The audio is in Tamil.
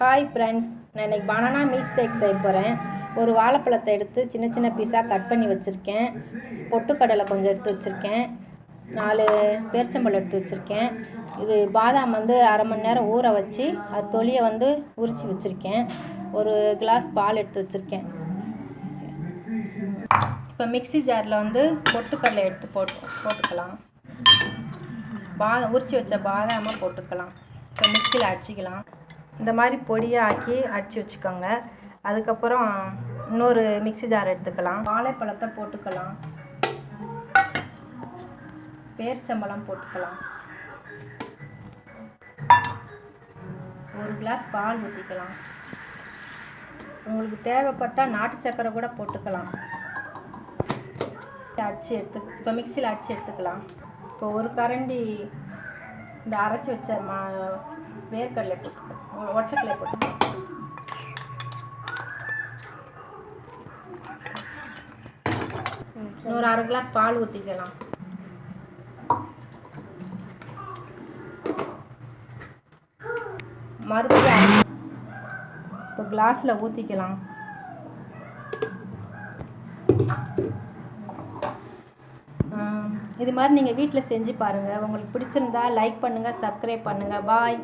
ஹாய் ஃப்ரெண்ட்ஸ் நான் இன்னைக்கு பனானா மில்க் ஷேக் செய்ய போகிறேன் ஒரு வாழைப்பழத்தை எடுத்து சின்ன சின்ன பீஸாக கட் பண்ணி வச்சுருக்கேன். பொட்டுக்கடலை கொஞ்சம் எடுத்து வச்சுருக்கேன். நாலு பேரிச்சம்பழம் எடுத்து வச்சுருக்கேன். இது பாதாம் வந்து அரை மணி நேரம் ஊற வச்சு அது தொலியை வந்து உரித்து வச்சுருக்கேன். ஒரு கிளாஸ் பால் எடுத்து வச்சுருக்கேன். இப்போ மிக்ஸி ஜாரில் வந்து பொட்டுக்கடலை எடுத்து போட்டு போட்டுக்கலாம். பாதம் உரித்து வச்ச பாதாமை போட்டுக்கலாம். இப்போ மிக்சியில் அடிச்சிக்கலாம். இந்த மாதிரி பொடியாக ஆக்கி அடித்து வச்சுக்கோங்க. அதுக்கப்புறம் இன்னொரு மிக்ஸி ஜார் எடுத்துக்கலாம். வாழைப்பழத்தை போட்டுக்கலாம். பேர்ச்சம்பழம் போட்டுக்கலாம். ஒரு கிளாஸ் பால் ஊற்றிக்கலாம் உங்களுக்கு தேவைப்பட்டால் நாட்டு சக்கரை கூட போட்டுக்கலாம். அடித்து எடுத்து இப்போ மிக்சியில் அடித்து எடுத்துக்கலாம். இப்போ ஒரு கரண்டி இந்த அரைச்சி வச்ச மா வேர்க்கடலை போட்டுக்கலாம் உடச்சக்கடலை போட்டுக்கலாம் இன்னொரு அரை கிளாஸ் பால் ஊற்றிக்கலாம் மறுபடியும் இப்போ கிளாஸில் ஊற்றிக்கலாம் இது மாதிரி நீங்கள் வீட்டில் செஞ்சு பாருங்கள் உங்களுக்கு பிடிச்சிருந்தா லைக் பண்ணுங்கள் சப்ஸ்கிரைப் பண்ணுங்கள் பாய்